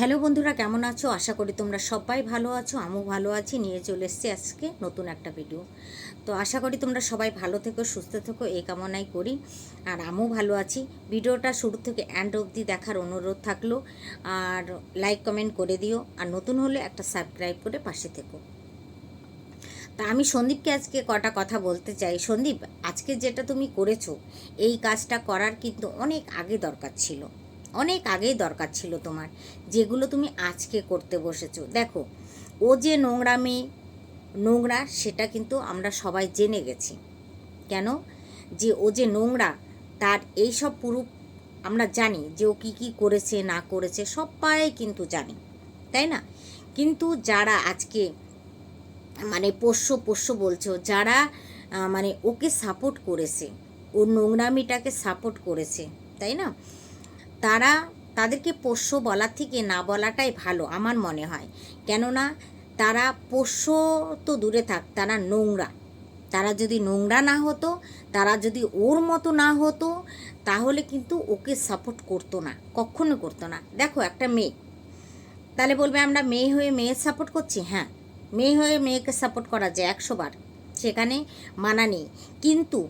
Hello বন্ধুরা, কেমন আছো? আশা করি তোমরা সবাই ভালো আছো, আমিও ভালো আছি। নিয়ে চলে এসেছি আজকে নতুন একটা ভিডিও তো আশা করি তোমরা সবাই ভালো থেকো, সুস্থ থেকো, এই কামনাই করি। আর আমিও ভালো আছি। ভিডিওটা শুরু থেকে অ্যান্ড অবধি দেখার অনুরোধ থাকল। আর লাইক কমেন্ট করে দিও। আর নতুন হলে একটা সাবস্ক্রাইব করে পাশে থেকো। তা আমি সন্দীপকে আজকে কটা কথা বলতে চাই। সন্দীপ, আজকে যেটা তুমি করেছ, এই কাজটা করার কিন্তু অনেক আগে দরকার ছিল। অনেক আগেই দরকার ছিল তোমার, যেগুলো তুমি আজকে করতে বসেছো। দেখো, ও যে নোংরা মেয়ে নোংরা, সেটা কিন্তু আমরা সবাই জেনে গেছি। কেন? যে ও যে নোংরা, তার এই সব আমরা জানি যে ও কী কী করেছে, না করেছে, সবাই কিন্তু জানি, তাই না? কিন্তু যারা আজকে মানে পোষ্য পোষ্য বলছো, যারা মানে ওকে সাপোর্ট করেছে, ও নোংরামিটাকে সাপোর্ট করেছে, তাই না? তারা তাদেরকে পোষ্য বলার থেকে না বলাটাই ভালো, আমার মনে হয়। কেননা তারা পোষ্য তো দূরে থাক, তারা নোংরা। তারা যদি নোংরা না হতো, তারা যদি ওর মতো না হতো, তাহলে কিন্তু ওকে সাপোর্ট করতো না, কখনো করতো না। দেখো, একটা মেয়ে। তাহলে বলবে, আমরা মেয়ে হয়ে মেয়ের সাপোর্ট করছি? হ্যাঁ মেয়ে হয়ে মেয়েকে সাপোর্ট করা যায় একশো বার। সেখানে মানা নেই। কিন্তু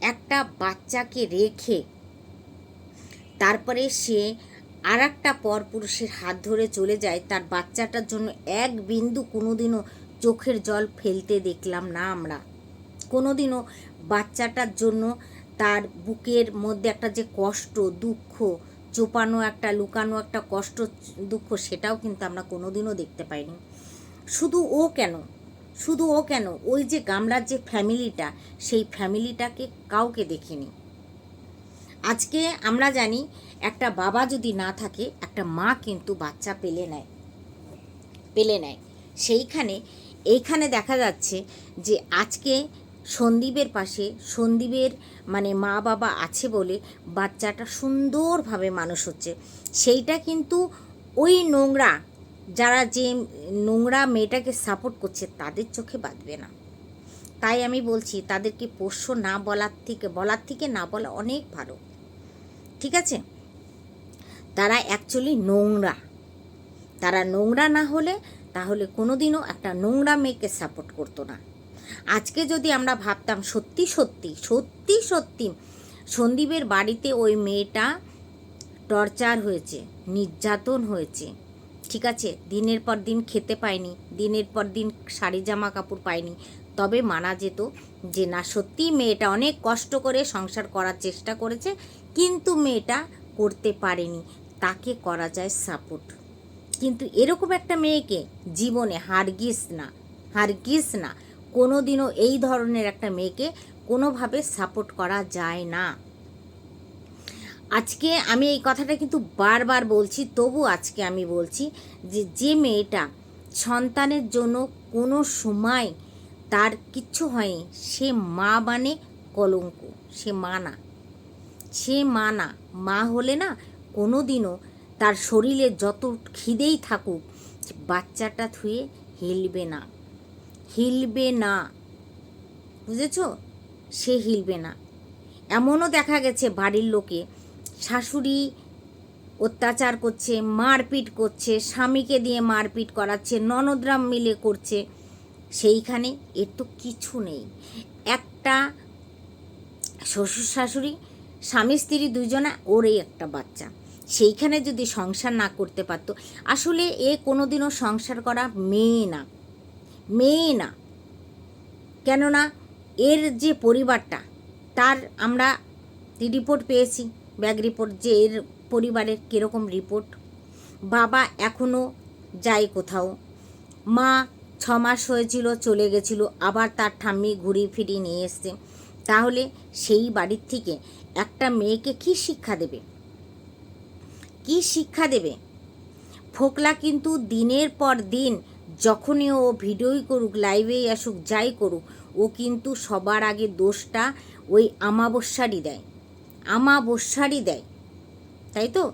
একটা বাচ্চাকে রেখে তারপরে সে আর একটা পরপুরুষের হাত ধরে চলে যায়। তার বাচ্চাটার জন্য এক বিন্দু কোনোদিনও চোখের জল ফেলতে দেখলাম না আমরা। কোনোদিনও বাচ্চাটার জন্য তার বুকের মধ্যে একটা যে কষ্ট, দুঃখ, চোপানো একটা, লুকানো একটা কষ্ট, দুঃখ, সেটাও কিন্তু আমরা কোনোদিনও দেখতে পাইনি। শুধু ও কেন? শুধু ও কেন? ওই যে গামলার যে ফ্যামিলিটা সেই ফ্যামিলিটাকে কাউকে দেখিনি। আজকে আমরা জানি একটা বাবা যদি না থাকে, একটা মা কিন্তু বাচ্চা পেলে নেয় পেলে নেয় সেইখানে, এইখানে দেখা যাচ্ছে যে আজকে সন্দীপের পাশে, সন্দীপের মানে মা বাবা আছে বলে বাচ্চাটা সুন্দরভাবে মানুষ হচ্ছে। সেইটা কিন্তু ওই নোংরা, যারা যে নোংরা মেয়েটাকে সাপোর্ট করছে তাদের চোখে বাঁধবে না। তাই আমি বলছি, তাদেরকে পোষ্য না বলার থেকে বলার থেকে না বলা অনেক ভালো। ঠিক আছে? তারা অ্যাকচুয়ালি নোংরা। তারা নোংরা না হলে তাহলে কোনোদিনও একটা নোংরা মেয়েকে সাপোর্ট করতো না। আজকে যদি আমরা ভাবতাম সত্যি সত্যি সত্যি সত্যি সন্দীপের বাড়িতে ওই মেয়েটা টর্চার হয়েছে, নির্যাতন হয়েছে, ঠিক আছে? দিনের পর দিন খেতে পায়নি, দিনের পর দিন শাড়ি, জামা কাপড় পায়নি, তবে মানা যেত যে না সত্যি মেয়েটা অনেক কষ্ট করে সংসার করার চেষ্টা করেছে কিন্তু মেয়েটা করতে পারেনি। তাকে করা যায় সাপোর্ট। কিন্তু এরকম একটা মেয়েকে জীবনে হারগিস না হারগিস না। কোনো দিনও এই ধরনের একটা মেয়েকে কোনোভাবে সাপোর্ট করা যায় না। আজকে আমি এই কথাটা কিন্তু বারবার বলছি, তবু আজকে আমি বলছি যে যে মেয়েটা সন্তানের জন্য কোনো সময় তার কিচ্ছু হয়নি, সে মা মানে কলঙ্ক, সে মা না। সে মা না। মা হলে না কোনো দিনও তার শরীরে যত খিদেই থাকুক, বাচ্চাটা থুয়ে হিলবে না। হিলবে না। বুঝেছ? সে হিলবে না। এমনও দেখা গেছে বাড়ির লোকে। শাশুড়ি অত্যাচার করছে, মারপিট করছে, স্বামীকে দিয়ে মারপিট করাচ্ছে, ননদরাম মিলে করছে। সেইখানে এর তো কিছু নেই। একটা শ্বশুর শাশুড়ি স্বামী, স্ত্রী দুজনে, ওরই একটা বাচ্চা। সেইখানে যদি সংসার না করতে পারতো, আসলে এ কোনোদিনও সংসার করা মেয়ে না। মেয়ে না। কেননা এর যে পরিবারটা, তার আমরা রিপোর্ট পেয়েছি? ব্যাগ রিপোর্ট যে এর পরিবারের কীরকম রিপোর্ট বাবা এখনও যায় কোথাও? মা ছ মাস হয়েছিল, চলে গেছিল, আবার তার ঠাম্মি ঘুরিয়ে ফিরিয়ে নিয়ে এসছে। তাহলে সেই বাড়ির থেকে একটা মেয়েকে কি শিক্ষা দেবে? কি শিক্ষা দেবে? ফোকলা কিন্তু দিনের পর দিন যখনই ও ভিডিওই করুক, লাইভেই আসুক, যাই করুক, ও কিন্তু সবার আগে দোষটা ওই আমাবস্যারই দেয়। আমাবস্যারই দেয়। তাই তো?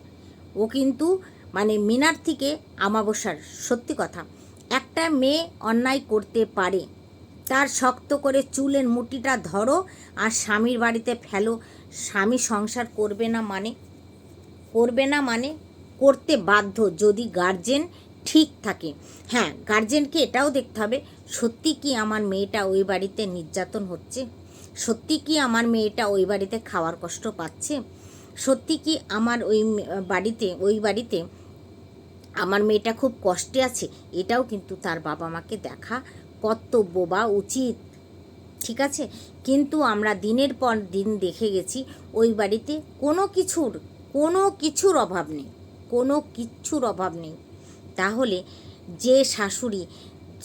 ও কিন্তু মানে মিনার থেকে আমাবস্যার, সত্যি কথা। একটা মেয়ে অন্যায় করতে পারে, তার শক্ত করে চুলের মুটিটা ধরো আর স্বামীর বাড়িতে ফেলো স্বামী সংসার করবে না মানে? করবে না মানে? করতে বাধ্য যদি গার্জেন ঠিক থাকে। হ্যাঁ গার্জেনকে এটাও দেখতে হবে, সত্যি কি আমার মেয়েটা ওই বাড়িতে নির্যাতন হচ্ছে? সত্যি কি আমার মেয়েটা ওই বাড়িতে খাওয়ার কষ্ট পাচ্ছে? সত্যি কি আমার ওই বাড়িতে ওই বাড়িতে আমার মেয়েটা খুব কষ্টে আছে? এটাও কিন্তু তার বাবা মাকে দেখা কর্তব্য বা উচিত। ঠিক আছে? কিন্তু আমরা দিনের পর দিন দেখে গেছি, ওই বাড়িতে কোনো কিছুর কোনো কিছুর অভাব নেই, কোনো কিচ্ছুর অভাব নেই। তাহলে যে শাশুড়ি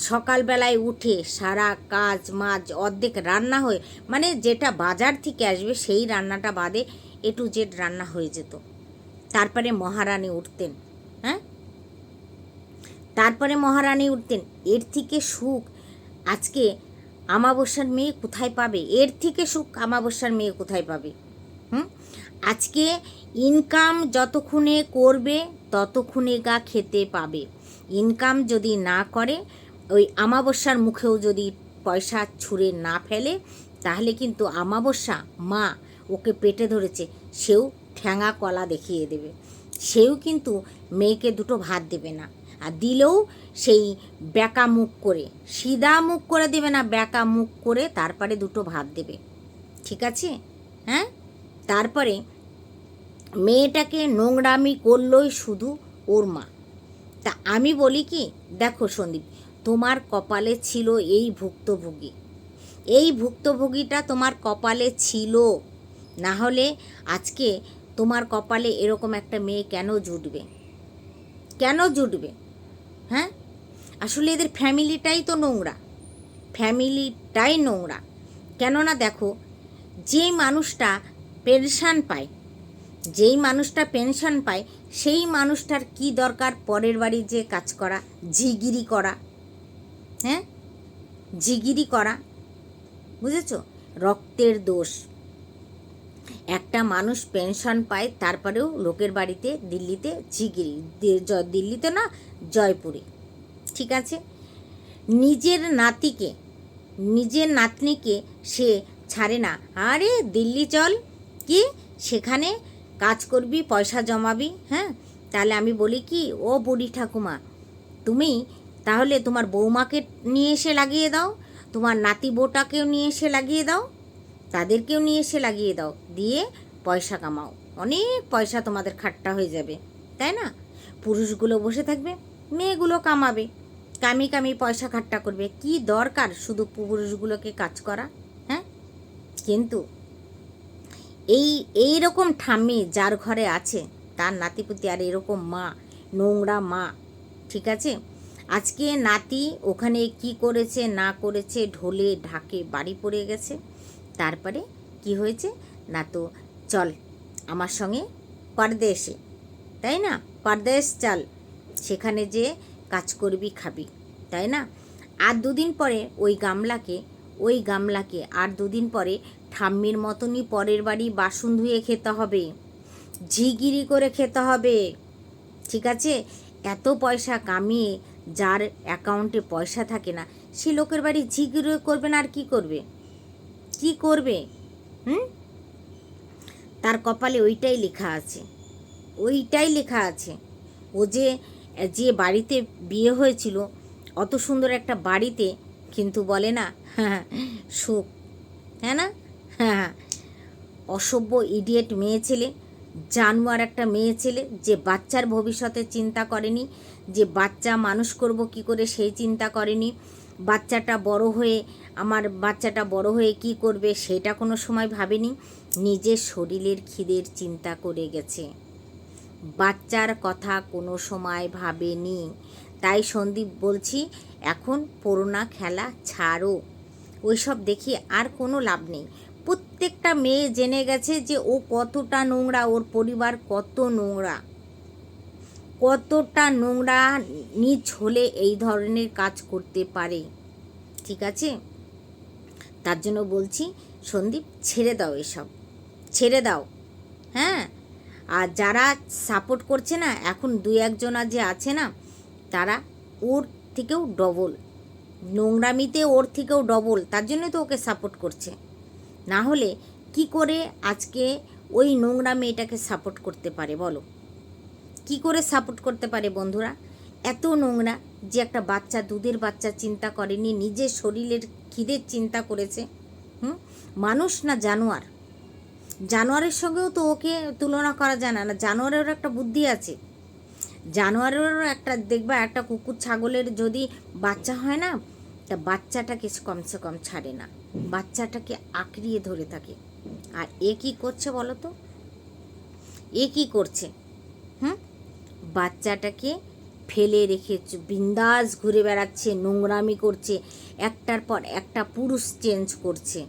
সকালবেলায় উঠে সারা কাজ, মাজ, অর্ধেক রান্না হয়ে মানে যেটা বাজার থেকে আসবে সেই রান্নাটা বাদে এ টু জেড রান্না হয়ে যেত। তারপরে মহারানী উঠতেন হ্যাঁ? তারপরে মহারানী উঠতেন, এর থেকে সুখ, আজকে আমাবস্যার মেয়ে কোথায় পাবে? এর থেকে সুখ আমাবস্যার মেয়ে কোথায় পাবে? হুম? আজকে ইনকাম যতক্ষণে করবে, ততক্ষণে গা খেতে পাবে। ইনকাম যদি না করে, ওই আমাবস্যার মুখেও যদি পয়সা ছুঁড়ে না ফেলে, তাহলে কিন্তু আমাবস্যা মা ওকে পেটে ধরেছে, সেও ঠ্যাঙা কলা দেখিয়ে দেবে। সেও কিন্তু মেয়েকে দুটো ভাত দেবে না। আর দিলেও সেই ব্যাকা মুখ করে, সিধা মুখ করে দেবে না, ব্যাকা মুখ করে তারপরে দুটো ভাত দেবে। ঠিক আছে? হ্যাঁ? তারপরে মেয়েটাকে নোংরামি করলই শুধু ওর মা। তা আমি বলি কি, দেখো সন্দীপ, তোমার কপালে ছিল এই ভুক্তভোগী। এই ভুক্তভোগীটা তোমার কপালে ছিল। না হলে আজকে তোমার কপালে এরকম একটা মেয়ে কেন জুটবে? কেন জুটবে? হ্যাঁ? আসলে এদের ফ্যামিলিটাই তো নোংরা। ফ্যামিলিটাই নোংরা। কেননা দেখো, যেই মানুষটা পেনশন পায়, যেই মানুষটা পেনশন পায়, সেই মানুষটার কি দরকার পরের বাড়ি যে কাজ করা ঝিগিরি করা হ্যাঁ? ঝিগিরি করা। বুঝেছ? রক্তের দোষ। একটা মানুষ পেনশন পায়, তারপরেও লোকের বাড়িতে দিল্লিতে জ- দিল্লিতে না, জয়পুরে। ঠিক আছে? নিজের নাতিকে, নিজের নাতনিকে সে ছাড়ে না। আরে, দিল্লি চল, কি? সেখানে কাজ করবি, পয়সা জমাবি হ্যাঁ? তাহলে আমি বলি কি, ও বুড়ি ঠাকুমা, তুমি তাহলে তোমার বৌমাকে নিয়ে এসে লাগিয়ে দাও, তোমার নাতি বউটাকেও নিয়ে এসে লাগিয়ে দাও তাদেরকেও নিয়ে এসে লাগিয়ে দাও। দিয়ে পয়সা কামাও। অনেক পয়সা তোমাদের খাট্টা হয়ে যাবে, তাই না? পুরুষগুলো বসে থাকবে, মেয়েগুলো কামাবে। কামি কামি পয়সা খাট্টা করবে। কি দরকার শুধু পুরুষগুলোকে কাজ করা হ্যাঁ? কিন্তু এই এই রকম ঠাম্মি যার ঘরে আছে, তার নাতিপুতি আর এরকম মা, নোংরা মা, ঠিক আছে? আজকে নাতি ওখানে কি করেছে, না করেছে, ঢোলে, ঢাকে বাড়ি পড়ে গেছে। তারপরে কি হয়েছে? না তো, চল, আমার সঙ্গে পরদেশে তাই না? পরদেশ চল, সেখানে যে কাজ করবি, খাবি, তাই না? আর দুদিন পরে ওই গামলাকে ওই গামলাকে আর দুদিন পরে ঠাম্মির মতনই পরের বাড়ি বাসন ধুয়ে খেতে হবে, ঝিগিরি করে খেতে হবে, ঠিক আছে? এত পয়সা কামিয়ে যার অ্যাকাউন্টে পয়সা থাকে না, সে লোকের বাড়ি ঝিগিরি করবে না আর কি করবে? কি করবে? হুম? তার কপালে ওইটাই লেখা আছে। ওইটাই লেখা আছে। ও যে যে বাড়িতে বিয়ে হয়েছিল, অত সুন্দর একটা বাড়িতে কিন্তু বলে না, সুখ হ্যাঁ না? হ্যাঁ অসভ্য ইডিয়েট মেয়ে ছেলে, জানোয়ার একটা মেয়ে ছেলে, যে বাচ্চার ভবিষ্যতে চিন্তা করেনি, যে বাচ্চা মানুষ করব কি করে সেই চিন্তা করেনি, বাচ্চাটা বড় হয়ে আমার বাচ্চাটা বড় হয়ে কি করবে সেটা কোনো সময় ভাবেনি। নিজের শরীরের খিদের চিন্তা করে গেছে। বাচ্চার কথা কোনো সময় ভাবেনি। তাই সন্দীপ বলছি, এখন পুরোনা খেলা ছাড়ো। ওইসব দেখি আর কোনো লাভ নেই। প্রত্যেকটা মেয়ে জেনে গেছে যে ও কতটা নোংরা, ওর পরিবার কত নোংরা। কতটা নোংরা নিজ হলে এই ধরনের কাজ করতে পারে। ঠিক আছে? তার জন্য বলছি, সন্দীপ, ছেড়ে দাও এসব। ছেড়ে দাও। হ্যাঁ? আর যারা সাপোর্ট করছে না, এখন দুই একজনা যে আছে না, তারা ওর থেকেও ডবল নোংরামিতে ওর থেকেও ডবল তার জন্য তো ওকে সাপোর্ট করছে। না হলে কি করে আজকে ওই নোংরা মেয়েটাকে সাপোর্ট করতে পারে বলো? কি করে সাপোর্ট করতে পারে বন্ধুরা? এত নোংরা যে একটা বাচ্চা, দুধের বাচ্চা চিন্তা করেনি, নিজের শরীরের খিদের চিন্তা করেছে? হুম? মানুষ না জানোয়ার? জানোয়ারের সঙ্গেও তো ওকে তুলনা করা যায় না। না, জানোয়ারেরও একটা বুদ্ধি আছে। জানোয়ারেরও একটা, দেখবা একটা কুকুর ছাগলের যদি বাচ্চা হয় না, তা বাচ্চাটাকে কমসে কম ছাড়ে না। বাচ্চাটাকে আঁকড়িয়ে ধরে থাকে। আর এ কী করছে বলো তো? এ কী করছে? হুম? বাচ্চাটাকে ফেলে রেখে বিন্দাস ঘুরে বেড়াচ্ছে, নোংরামি করছে। একটার পর একটা পুরুষ চেঞ্জ করছে।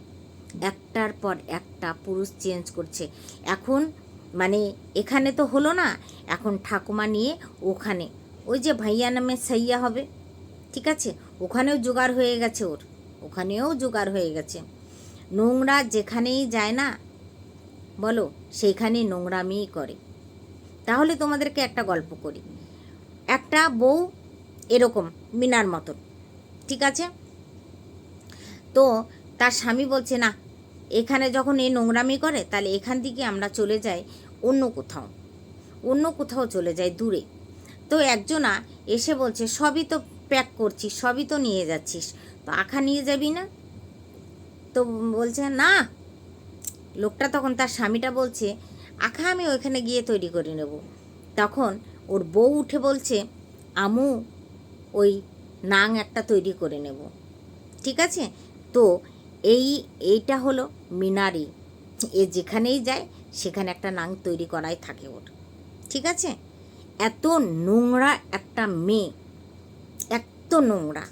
একটার পর একটা পুরুষ চেঞ্জ করছে। এখন মানে এখানে তো হলো না, এখন ঠাকুমা নিয়ে ওখানে। ওই যে ভাইয়া নামে সাইয়া হবে, ঠিক আছে? ওখানেও জোগাড় হয়ে গেছে ওর। ওখানেও জোগাড় হয়ে গেছে। নোংরা যেখানেই যায় না, বলো সেইখানে নোংরামিই করে। তাহলে তোমাদেরকে একটা গল্প করি। একটা বউ এরকম, মিনার মতন, ঠিক আছে? তো তার স্বামী বলছে, না, এখানে যখন এই নোংরামি করে, তাহলে এখান থেকে আমরা চলে যাই অন্য কোথাও অন্য কোথাও চলে যাই দূরে। তো একজনা এসে বলছে, সবই তো প্যাক করছিস, সবই তো নিয়ে যাচ্ছিস, তো আখা নিয়ে যাবি না? তো বলছে, না। লোকটা তখন তার স্বামীটা বলছে, আখা আমি ওইখানে গিয়ে তৈরি করে নেব। তখন ওর বউ উঠে বলছে, আমু, ওই নাং একটা তৈরি করে নেব। ঠিক আছে? তো এই, এইটা হলো মিনারি। এ যেখানেই যায়, সেখানে একটা নাং তৈরি করাই থাকে ওর। ঠিক আছে? এত নোংরা একটা মেয়ে। এত নোংরা।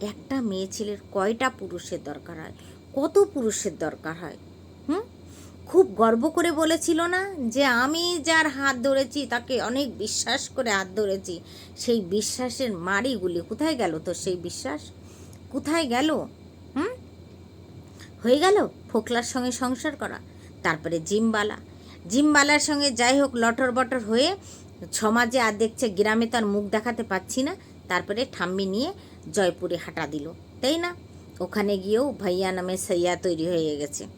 একটা মেয়ে ছেলের কয়টা পুরুষের দরকার হয়? কত পুরুষের দরকার হয়? হুম? খুব গর্ব করে বলেছিল না যে আমি যার হাত ধরেছি, তাকে অনেক বিশ্বাস করে হাত ধরেছি। সেই বিশ্বাসের মারিগুলি কোথায় গেল তো সেই বিশ্বাস? কোথায় গেল? হুম? হয়ে গেল ফোকলার সঙ্গে সংসার করা। তারপরে জিমবালা। জিমবালার সঙ্গে যাই হোক লটর বটর হয়ে সমাজে আর দেখছে গ্রামে তার মুখ দেখাতে পাচ্ছি না। তারপরে ঠাম্মি নিয়ে জয়পুরে হাঁটা দিল। তাই না? ওখানে গিয়েও ভাইয়া নামে সাইয়া তৈরি হয়ে গেছে।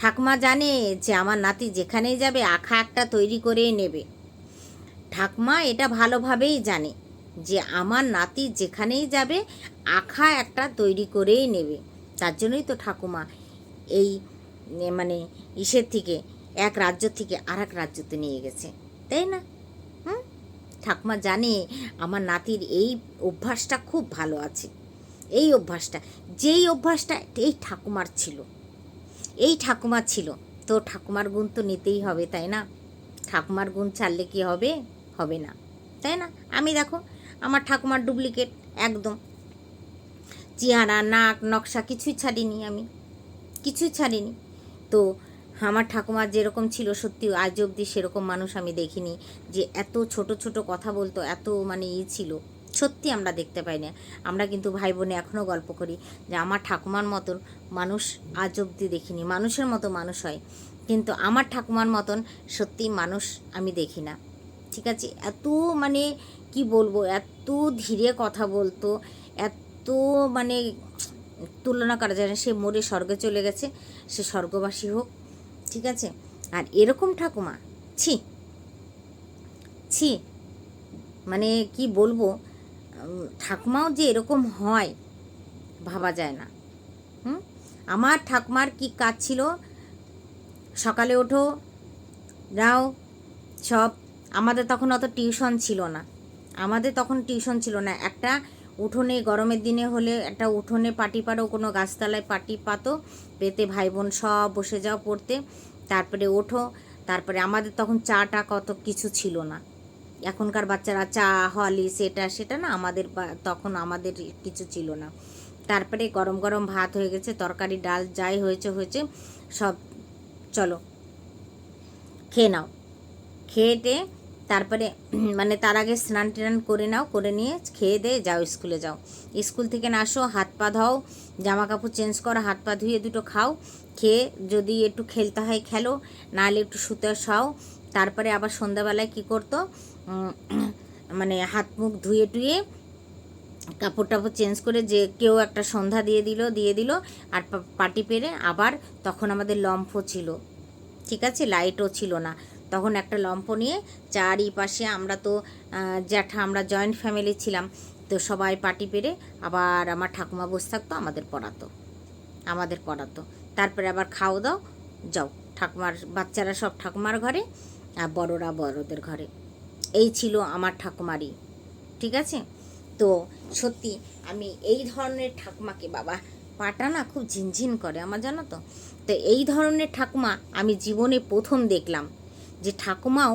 ঠাকুমা জানে যে আমার নাতি যেখানেই যাবে আখা একটা তৈরি করেই নেবে। ঠাকুমা এটা ভালোভাবেই জানে যে আমার নাতি যেখানেই যাবে আখা একটা তৈরি করেই নেবে। তার জন্যই তো ঠাকুমা এই মানে ইসের থেকে এক রাজ্য থেকে আর এক রাজ্যতে নিয়ে গেছে, তাই না? হুম, ঠাকুমা জানে আমার নাতির এই অভ্যাসটা খুব ভালো আছে। এই অভ্যাসটা, যেই অভ্যাসটা এই ঠাকুমার ছিল। এই ঠাকুমার ছিল। তো ঠাকুমার গুণ তো নিতেই হবে, তাই না? ঠাকুমার গুণ ছাড়লে কি হবে? হবে না। তাই না? আমি দেখো, আমার ঠাকুমার ডুপ্লিকেট একদম। চেহারা, নাক, নকশা কিছুই ছাড়িনি আমি। কিছুই ছাড়িনি। তো আমার ঠাকুমা যেরকম ছিল, সত্যি আজ অবধি সেরকম মানুষ আমি দেখিনি। যে এত ছোট ছোট কথা বলতো, এত মানে ই ছিল। সত্যি আমরা দেখতে পাই না। আমরা কিন্তু ভাই বোনে এখনও গল্প করি যে আমার ঠাকুমার মতন মানুষ আজ অবধি দেখিনি, মানুষের মতো মানুষ হয়। কিন্তু আমার ঠাকুমার মতন সত্যি মানুষ আমি দেখি না। ঠিক আছে? এত মানে কি বলব? এত ধীরে কথা বলতো, এত মানে তুলনা করা যায় না। সে মরে স্বর্গে চলে গেছে, সে স্বর্গবাসী হোক, ঠিক আছে? আর এরকম ঠাকুমা, ছি ছি মানে কি বলব? ঠাকুমাও যে এরকম হয়, ভাবা যায় না। হুম? আমার ঠাকুমার কি কাজ ছিল? সকালে ওঠো, যাও, সব। আমাদের তখন অত টিউশন ছিল না। আমাদের তখন টিউশন ছিল না। একটা উঠোনে, গরমের দিনে হলে একটা উঠোনে পাটি পাড়ো, কোনো গাছতলায় পাটি পাতো, পেতে ভাই বোন সব বসে যাও পড়তে। তারপরে ওঠো, তারপরে আমাদের তখন চাটা কত কিছু ছিল না। এখনকার বাচ্চারা চা হলিস এটা সেটা না আমাদের তখন আমাদের কিছু ছিল না। তারপরে গরম গরম ভাত হয়ে গেছে, তরকারি, ডাল, যাই হয়েছে হয়েছে, সব চলো, খেয়ে নাও। খেয়ে তারপরে মানে তার আগে স্নান টান করে নাও, করে নিয়ে খেয়ে দিয়ে যাও স্কুলে যাও। স্কুল থেকে না আসো, হাত পা ধাও, জামা কাপড় চেঞ্জ করো, হাত পা ধুয়ে দুটো খাও খেয়ে যদি একটু খেলতে হয় খেলো, নাহলে একটু শুতে শাও। তারপরে আবার সন্ধ্যাবেলায় কী করতো? মানে হাত মুখ ধুয়ে টুয়ে কাপড় টাপড় চেঞ্জ করে যে কেউ একটা সন্ধ্যা দিয়ে দিল দিয়ে দিল, আর পাটি পেরে আবার তখন আমাদের লম্ফ ছিল। ঠিক আছে? লাইটও ছিল না। তখন একটা লম্ফ নিয়ে চারিপাশে আমরা তো জ্যাঠা আমরা জয়েন্ট ফ্যামিলি ছিলাম, তো সবাই পার্টি পেরে আবার আমার ঠাকুমা বসে থাকতো, আমাদের পড়াতো। আমাদের পড়াতো। তারপরে আবার খাও দাও, যাও। ঠাকুমার বাচ্চারা সব ঠাকুমার ঘরে আর বড়রা বড়দের ঘরে। এই ছিল আমার ঠাকুমারই, ঠিক আছে? তো সত্যি আমি এই ধরনের ঠাকুমাকে বাবা পাটা না খুব ঝিনঝিন করে, আমার জানো তো? তো এই ধরনের ঠাকুমা আমি জীবনে প্রথম দেখলাম যে ঠাকুমাও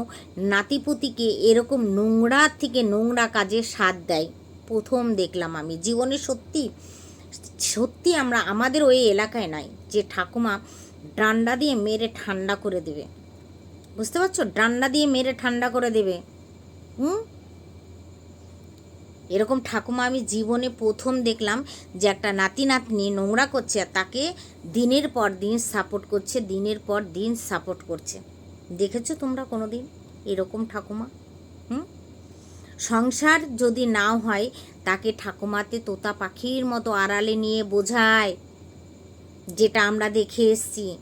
নাতিপুতিকে এরকম নোংরা থেকে নোংরা কাজে সাথ দেয়। প্রথম দেখলাম আমি। জীবনে সত্যি সত্যি আমরা আমাদের ওই এলাকায় নাই, যে ঠাকুমা ডান্ডা দিয়ে মেরে ঠান্ডা করে দেবে। বুঝতে পারছ? ডান্ডা দিয়ে মেরে ঠান্ডা করে দেবে। হুম? এরকম ঠাকুমা আমি জীবনে প্রথম দেখলাম যে একটা নাতি নাতনি নোংরা করছে আর তাকে দিনের পর দিন সাপোর্ট করছে, দিনের পর দিন সাপোর্ট করছে। দেখেছ তোমরা কোনো দিন এরকম ঠাকুমা? হুম? সংসার যদি না হয়, তাকে ঠাকুমাতে তোতা পাখির মতো আড়ালে নিয়ে বোঝায়। যেটা আমরা দেখে এসছি,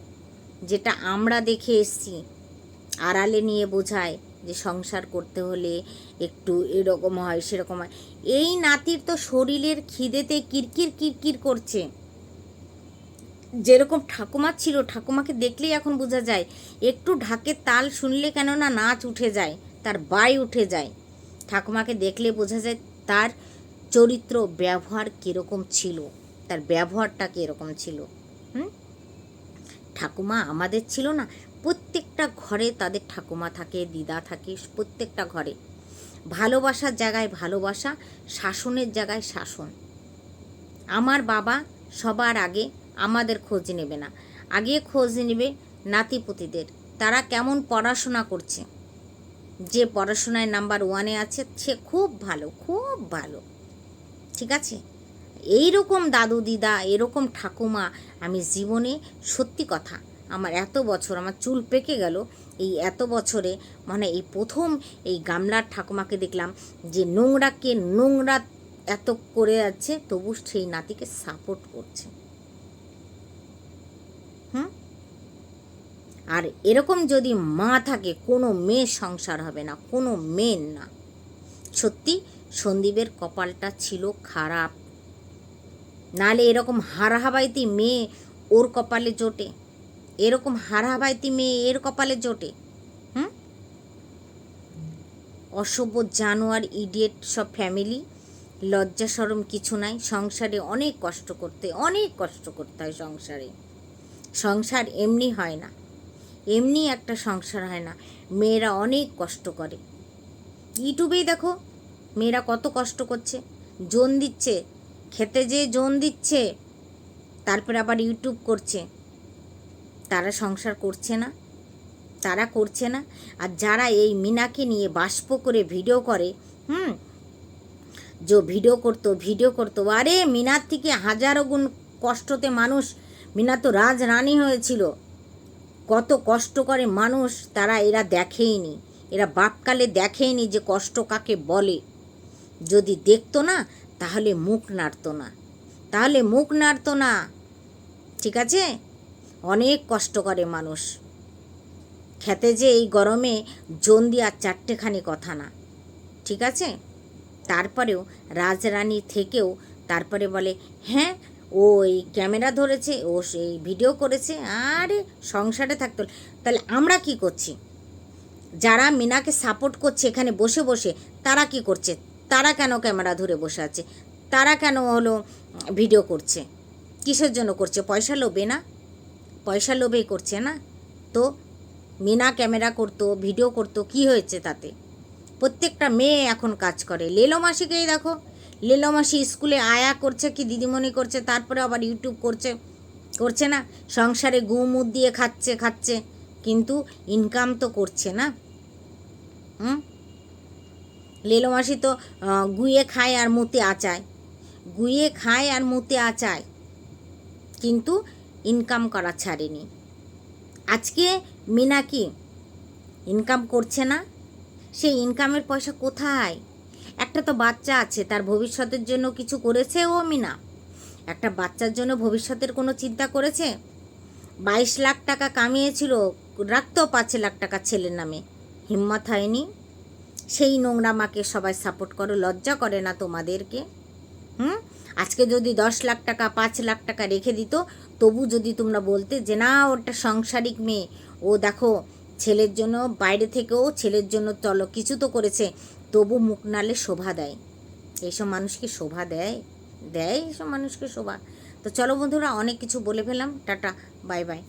যেটা আমরা দেখে এসছি, আড়ালে নিয়ে বোঝায় যে সংসার করতে হলে একটু এরকম হয়, সেরকম হয়। এই নাতির তো শরীরের খিদেতে কিরকির কিরকির করছে। যেরকম ঠাকুমা ছিল, ঠাকুমাকে দেখলেই এখন বোঝা যায়, একটু ঢাকের তাল শুনলে কেননা নাচ উঠে যায়, তার বাই উঠে যায়। ঠাকুমাকে দেখলে বোঝা যায় তার চরিত্র, ব্যবহার কীরকম ছিল, তার ব্যবহারটা কীরকম ছিল, হুম? ঠাকুমা আমাদের ছিল না, প্রত্যেকটা ঘরে তাদের ঠাকুমা থাকে, দিদা থাকে, প্রত্যেকটা ঘরে। ভালোবাসার জায়গায় ভালোবাসা, শাসনের জায়গায় শাসন। আমার বাবা সবার আগে আমাদের খোঁজ নেবে না। আগে খোঁজ নেবে নাতিপুতিদের। তারা কেমন পড়াশোনা করছে? যে পড়াশোনায় নাম্বার ওয়ানে আছে, সে খুব ভালো খুব ভালো। ঠিক আছে? এই রকম দাদু দিদা, এরকম ঠাকুমা আমি জীবনে, সত্যি কথা, আমার এত বছর, আমার চুল পেকে গেল, এই এত বছরে মানে এই প্রথম এই গামলার ঠাকুমাকে দেখলাম যে নোংরাকে নোংরা এত করে যাচ্ছে তবু সেই নাতিকে সাপোর্ট করছে। আর এরকম যদি মা থাকে, কোনো মেয়ের সংসার হবে না, কোনো মেয়ের না। সত্যি, সন্দীপের কপালটা ছিল খারাপ। নালে এরকম হারাহাবাইতি মেয়ে ওর কপালে জোটে। এরকম হারাহাবাইতি মেয়ে এর কপালে জোটে। হুম? অসভ্য জানোয়ার ইডিয়েট সব ফ্যামিলি লজ্জা সরম কিছু নাই। সংসারে অনেক কষ্ট করতে, অনেক কষ্ট করতে হয় সংসারে। সংসার এমনি হয় না। এমনি একটা সংসার হয় না। মেয়েরা অনেক কষ্ট করে। ইউটিউবেই দেখো, মেয়েরা কত কষ্ট করছে। জোন দিচ্ছে, খেতে যেয়ে জোন দিচ্ছে, তারপরে আবার ইউটিউব করছে। তারা সংসার করছে না, তারা করছে না। আর যারা এই মিনাকে নিয়ে বাষ্প করে ভিডিও করে, হুম, যে ভিডিও করতো ভিডিও করতো, আরে মিনার থেকে হাজারো গুণ কষ্টতে মানুষ, মিনা তো রাজরানী হয়েছিল। কত কষ্ট করে মানুষ তারা এরা দেখেইনি। এরা বাপকালে দেখেইনি যে কষ্ট কাকে বলে। যদি দেখতো না, তাহলে মুখ নাড়তো না। তাহলে মুখ নাড়তো না। ঠিক আছে? অনেক কষ্ট করে মানুষ। খেতে যে এই গরমে জন আর চারটেখানি কথা না। ঠিক আছে? তারপরেও রাজরানী থেকেও তারপরে বলে হ্যাঁ ও ক্যামেরা ধরেছে, ও সেই ভিডিও করেছে, আরে সংসারে থাকতো তাহলে আমরা কি করছি? যারা মিনাকে সাপোর্ট করছে এখানে বসে বসে, তারা কি করছে? তারা কেন ক্যামেরা ধরে বসে আছে? তারা কেন হলো ভিডিও করছে? কিসের জন্য করছে? পয়সা লোভে না? পয়সা লোভেই করছে না? তো মিনা ক্যামেরা করতো, ভিডিও করতো, কি হয়েছে তাতে? প্রত্যেকটা মেয়ে এখন কাজ করে। লেলো মাসিকেই দেখো লেলো মাসি স্কুলে আয়া করছে কি দিদিমণি করছে, তারপরে আবার ইউটিউব করছে করছে না? সংসারে গুমুদ দিয়ে খাচ্ছে খাচ্ছে, কিন্তু ইনকাম তো করছে না। হুম? লেলো মাসি তো গুয়ে খায় আর মুতে আচায়। গুয়ে খায় আর মুতে আচায়, কিন্তু ইনকাম করা ছাড়েনি। আজকে মিনাকি ইনকাম করছে না? সেই ইনকামের পয়সা কোথায়? একটা তো বাচ্চা আছে, তার ভবিষ্যতের জন্য কিছু করেছে ও মিনা। একটা বাচ্চার জন্য ভবিষ্যতের কোনো চিন্তা করেছে? বাইশ লাখ টাকা কামিয়েছিল, রাখতো পাঁচ লাখ টাকা ছেলের নামে। হিম্মত হয়নি? সেই নোংরা মাকে সবাই সাপোর্ট করো, লজ্জা করে না তোমাদেরকে? হুম? আজকে যদি দশ লাখ টাকা, পাঁচ লাখ টাকা রেখে দিত, তবু যদি তোমরা বলতে যে, না ওটা সাংসারিক মেয়ে। ও দেখো, ছেলের জন্য বাইরে থেকেও ছেলের জন্য চলো, কিছু তো করেছে। তবু মুখ নালে শোভা দেয়। এইসব মানুষকে শোভা দেয় দেয় এইসব মানুষকে শোভা। তো চলো বন্ধুরা, অনেক কিছু বলে ফেলাম টাটা, বাই বাই।